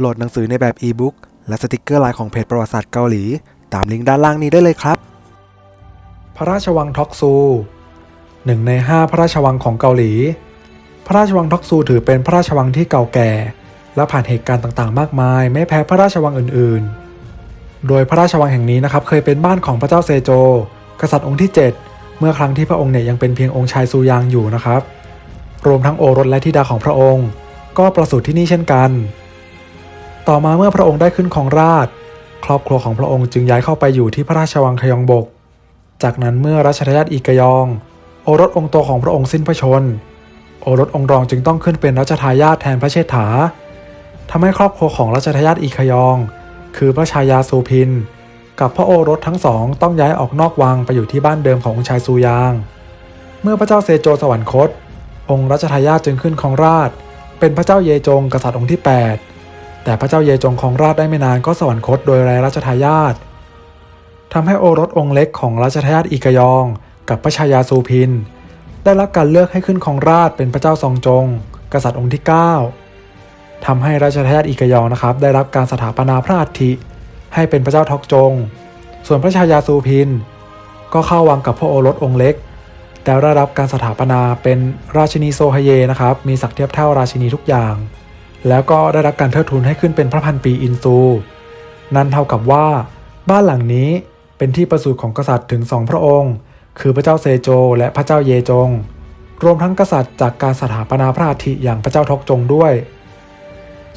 โหลดหนังสือในแบบอีบุ๊กและสติกเกอร์ลายของเพจประวัติศาสตร์เกาหลี ตามลิงก์ด้านล่างนี้ได้เลยครับ พระราชวังท็อกซูหนึ่งในห้าพระราชวังของเกาหลี พระราชวังท็อกซูถือเป็นพระราชวังที่เก่าแก่ และผ่านเหตุการณ์ต่างๆ มากมาย ไม่แพ้พระราชวังอื่นๆ โดยพระราชวังแห่งนี้นะครับเคยเป็นบ้านของพระเจ้าเซโจ กษัตริย์องค์ที่ 7 เมื่อครั้งที่พระองค์เนี่ยยังเป็นเพียงองค์ชายซูยางอยู่นะครับ รวมทั้งโอรสและธิดาของพระองค์ ก็ประสูติที่นี่เช่นกัน ต่อมาเมื่อพระองค์ได้ขึ้นของราช ครอบครัวของพระองค์จึงย้ายเข้าไปอยู่ที่พระราชวังคยองบก จากนั้นเมื่อรัชทายาทอีกยอง โอรสองค์โตของพระองค์สิ้นพระชน โอรสองค์รองจึงต้องขึ้นเป็นรัชทายาทแทนพระเชษฐาทำให้ครอบครัวของรัชทายาทอีกยอง คือพระชายาซูพิน กับพระโอรสทั้งสองต้องย้ายออกนอกวังไปอยู่ที่บ้านเดิมขององค์ชายซูยาง เมื่อพระเจ้าเซโจสวรรคต องค์รัชทายาทจึงขึ้นครองราช เป็นพระเจ้าเยจงกษัตริย์องค์ที่ 8 แต่พระเจ้าเยจงครองราชได้ไม่นานก็สวรรคตโดยไร้รัชทายาททำให้โอรสองค์เล็กของรัชทายาทอีกยอง กับพระชายาซูพิน ได้รับการเลือกให้ขึ้นครองราชเป็นพระเจ้าซองจง กษัตริย์องค์ที่ 9ทำให้รัชทายาทอีกยองนะครับ ได้รับการสถาปนาพระอัฐิให้เป็นพระเจ้าทอกจง ส่วนพระชายาซูพิน ก็เข้าวังกับพระโอรสองค์เล็ก แต่ได้รับการสถาปนาเป็นราชินีโซฮเยนะครับ มีศักดิ์เทียบเท่าราชินีทุกอย่าง แล้วก็ได้รับการเทิดทูนให้ขึ้นเป็นพระพันปีอินซู นั่นเท่ากับว่า บ้านหลังนี้เป็นที่ประสูติของกษัตริย์ถึงสองพระองค์ คือพระเจ้าเซโจ และพระเจ้าเยจง รวมทั้งกษัตริย์จากการสถาปนาพระอาทิอย่างพระเจ้าทกจงด้วย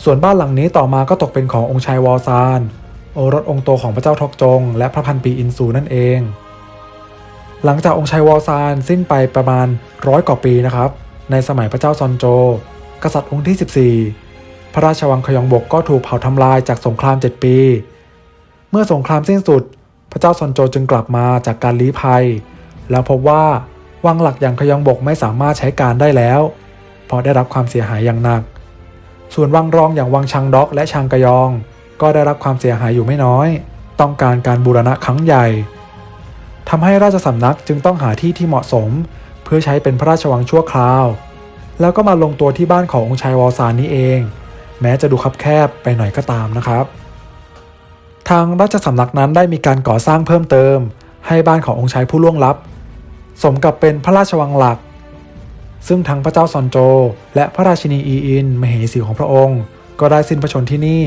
ส่วนบ้านหลังนี้ต่อมาก็ตกเป็นขององค์ชายวอลซาน โอรสองค์โตของพระเจ้าทกจง และพระพันปีอินซูนั่นเอง หลังจากองค์ชัยวอลซานสิ้นไปประมาณร้อยกว่าปีนะครับ ในสมัยพระเจ้าซอนโจ กษัตริย์องค์ที่ 14 พระราชวังขยองบกก็ถูกเผาทำลายจากสงคราม 7 ปี เมื่อสงครามสิ้นสุด พระเจ้าซอนโจจึงกลับมาจากการลี้ภัย แล้วพบว่าวังหลักอย่างขยองบกไม่สามารถใช้การได้แล้ว เพราะได้รับความเสียหายอย่างหนัก ส่วนวังรองอย่างวังชังด็อกและชังกยอง ก็ได้รับความเสียหายอยู่ไม่น้อย ต้องการการบูรณะครั้งใหญ่ทำให้ราชสำนักจึงต้องหาที่ที่เหมาะสม เพื่อใช้เป็นพระราชวังชั่วคราว แล้วก็มาลงตัวที่บ้านขององค์ชายวอลซานนี้เอง แม้จะดูคับแคบไปหน่อยก็ตามนะครับ ทางราชสำนักนั้นได้มีการก่อสร้างเพิ่มเติม ให้บ้านขององค์ชายผู้ล่วงลับ สมกับเป็นพระราชวังหลัก ซึ่งทั้งพระเจ้าซอนโจ และพระราชินีอีอินมเหสีของพระองค์ ก็ได้สิ้นพระชนที่นี่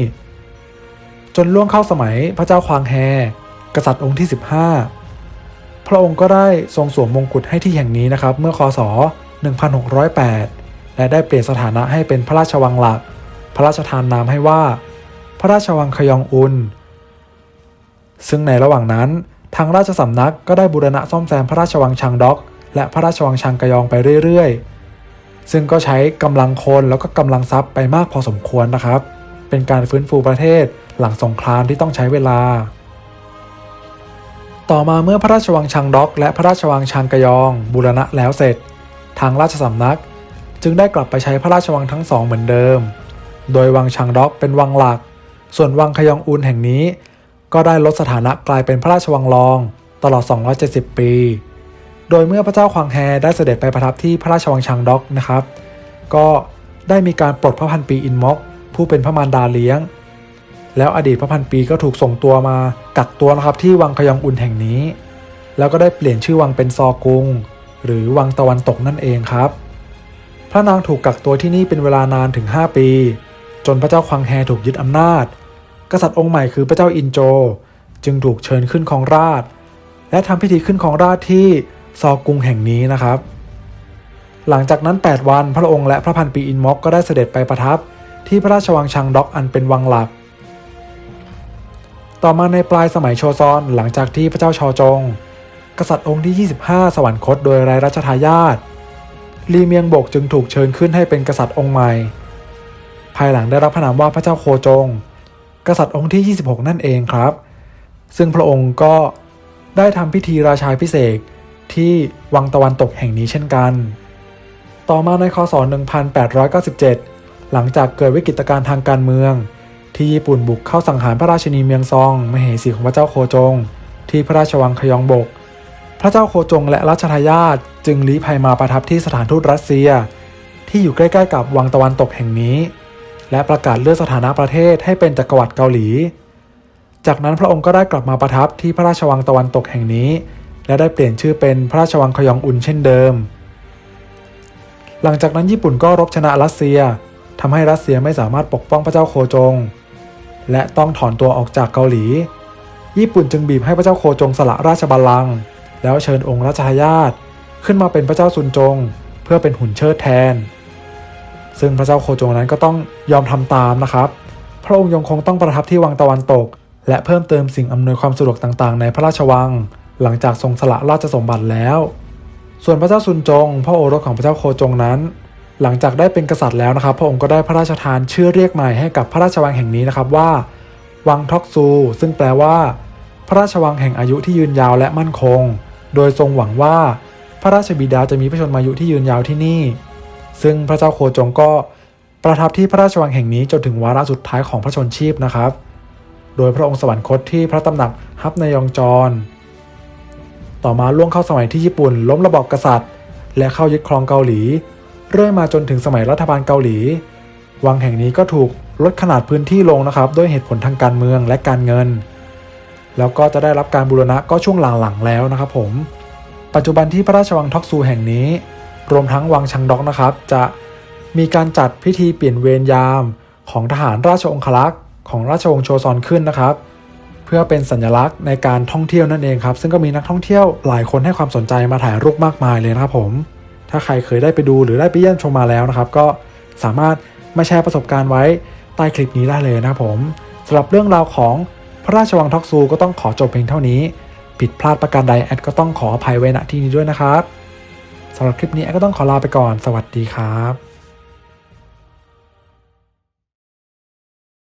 จนล่วงเข้าสมัยพระเจ้าควางแฮ กษัตริย์องค์ที่ 15 พระองค์ก็ได้ทรงสวมมงกุฎให้ที่แห่งนี้นะครับ เมื่อคศ1608 และได้เปลี่ยนสถานะให้เป็นพระราชวังหลัก พระราชทานนามให้ว่า พระราชวังขยองอุนซึ่งในระหว่างนั้นทางราชสำนักก็ได้บูรณะซ่อมแซมพระราชวังชังด็อก และพระราชวังชังกยองไปเรื่อยๆ ซึ่งก็ใช้กำลังคนแล้วก็กำลังทรัพย์ไปมากพอสมควรนะครับ เป็นการฟื้นฟูประเทศหลังสงครามที่ต้องใช้เวลา ต่อมาเมื่อพระราชวังชังด็อก และพระราชวังชังกยองบูรณะแล้วเสร็จ ทางราชสำนัก จึงได้กลับไปใช้พระราชวังทั้งสองเหมือนเดิม โดยวังชังด็อกเป็นวังหลัก ส่วนวังขยองอุนแห่งนี้ ก็ได้ลดสถานะกลายเป็นพระราชวังรอง ตลอด 270 ปี โดยเมื่อพระเจ้าควางแฮได้เสด็จไปประทับที่พระราชวังชังด็อกนะครับ ก็ได้มีการปลดพระพันปีอินม็อก ผู้เป็นพระมารดาเลี้ยง แล้วอดีตพระพันปีก็ถูกส่งตัวมากักตัวนะครับที่วังขยองอุนแห่งนี้ แล้วก็ได้เปลี่ยนชื่อวังเป็นซอกุง หรือวังตะวันตกนั่นเองครับ พระนางถูกกักตัวที่นี่เป็นเวลานานถึง 5 ปี จนพระเจ้าควังแฮถูกยึดอำนาจ กษัตริย์องค์ใหม่คือพระเจ้าอินโจ จึงถูกเชิญขึ้นครองราชและทำพิธีขึ้นครองราชที่ซอกุงแห่งนี้นะครับ หลังจากนั้น 8 วันพระองค์และพระพันปีอินม็อกก็ได้เสด็จไปประทับ ที่พระราชวังชังด็อกอันเป็นวังหลัก ต่อมาในปลายสมัยโชซอนหลังจากที่พระเจ้าชอจง กษัตริย์องค์ที่ 25 สวรรคตโดยไร้รัชทายาทลีเมียงบกจึงถูกเชิญขึ้นให้เป็นกษัตริย์องค์ใหม่ ภายหลังได้รับพระนามว่าพระเจ้าโคจง กษัตริย์องค์ที่ 26 นั่นเองครับ ซึ่งพระองค์ก็ได้ทำพิธีราชาพิเศษที่วังตะวันตกแห่งนี้เช่นกัน ต่อมาในคศ 1897 หลังจากเกิดวิกฤตการณ์ทางการเมือง ที่ญี่ปุ่นบุกเข้าสังหารพระราชินีเมียงซอง มเหสีของพระเจ้าโคจง ที่พระราชวังขยองบก พระเจ้าโคจงและรัชทายาทจึงลี้ภัยมาประทับที่สถานทูตรัสเซีย ที่อยู่ใกล้ ๆ กับวังตะวันตกแห่งนี้ และประกาศเลื่อนสถานะประเทศให้เป็นจักรวรรดิเกาหลี จากนั้นพระองค์ก็ได้กลับมาประทับที่พระราชวังตะวันตกแห่งนี้ และได้เปลี่ยนชื่อเป็นพระราชวังคยองอุนเช่นเดิม หลังจากนั้นญี่ปุ่นก็รบชนะรัสเซียทำให้รัสเซียไม่สามารถปกป้องพระเจ้าโคจง และต้องถอนตัวออกจากเกาหลี ญี่ปุ่นจึงบีบให้พระเจ้าโคจงสละราชบัลลังก์แล้วเชิญองค์รัชทายาทขึ้นมาเป็นพระเจ้าซุนจง เพื่อเป็นหุ่นเชิดแทน ซึ่งพระเจ้าโคจงนั้นก็ต้องยอมทำตามนะครับ พระองค์ยังคงต้องประทับที่วังตะวันตก และเพิ่มเติมสิ่งอำนวยความสะดวกต่างๆ ในพระราชวัง หลังจากทรงสละราชสมบัติแล้ว ส่วนพระเจ้าซุนจง พระโอรสของพระเจ้าโคจงนั้น หลังจากได้เป็นกษัตริย์แล้วนะครับ พระองค์ก็ได้พระราชทานชื่อเรียกใหม่ให้กับพระราชวังแห่งนี้นะครับว่า วังท็อกซู ซึ่งแปลว่า พระราชวังแห่งอายุที่ยืนยาวและมั่นคง โดยทรงหวังว่า พระราชบิดาจะมีพระชนมายุที่ยืนยาวที่นี่ ซึ่งพระเจ้าโคจงก็ประทับที่พระราชวังแห่งนี้จนถึงวาระสุดท้ายของพระชนชีพนะครับ โดยพระองค์สวรรคตที่พระตำหนักฮับนายองจรต่อมาล่วงเข้าสมัยที่ญี่ปุ่นล้มระบอบกษัตริย์ และเข้ายึดครองเกาหลี เรื่อยมาจนถึงสมัยรัฐบาลเกาหลี วังแห่งนี้ก็ถูกลดขนาดพื้นที่ลงนะครับ ด้วยเหตุผลทางการเมืองและการเงิน แล้วก็จะได้รับการบูรณะก็ช่วงหลังๆแล้วนะครับผม ปัจจุบันที่พระราชวังท็อกซูแห่งนี้ รวมทั้งวังชังด็อกนะครับ จะมีการจัดพิธีเปลี่ยนเวรยามของทหารราชองครักษ์ของราชวงศ์โชซอนขึ้นนะครับ เพื่อเป็นสัญลักษณ์ในการท่องเที่ยวนั่นเองครับ ซึ่งก็มีนักท่องเที่ยวหลายคนให้ความสนใจมาถ่ายรูปมากมายเลยนะครับผม ถ้าใครเคยได้ไปดูหรือได้ไปเยี่ยมชมมาแล้วนะครับ ก็สามารถมาแชร์ประสบการณ์ไว้ใต้คลิปนี้ได้เลยนะครับผมสำหรับเรื่องราวของพระราชวังท็อกซูก็ต้องขอจบเพียงเท่านี้ ผิดพลาดประการใดแอดก็ต้องขออภัยไว้ณที่นี้ด้วยนะครับ สำหรับคลิปนี้แอดก็ต้องขอลาไปก่อน สวัสดีครับ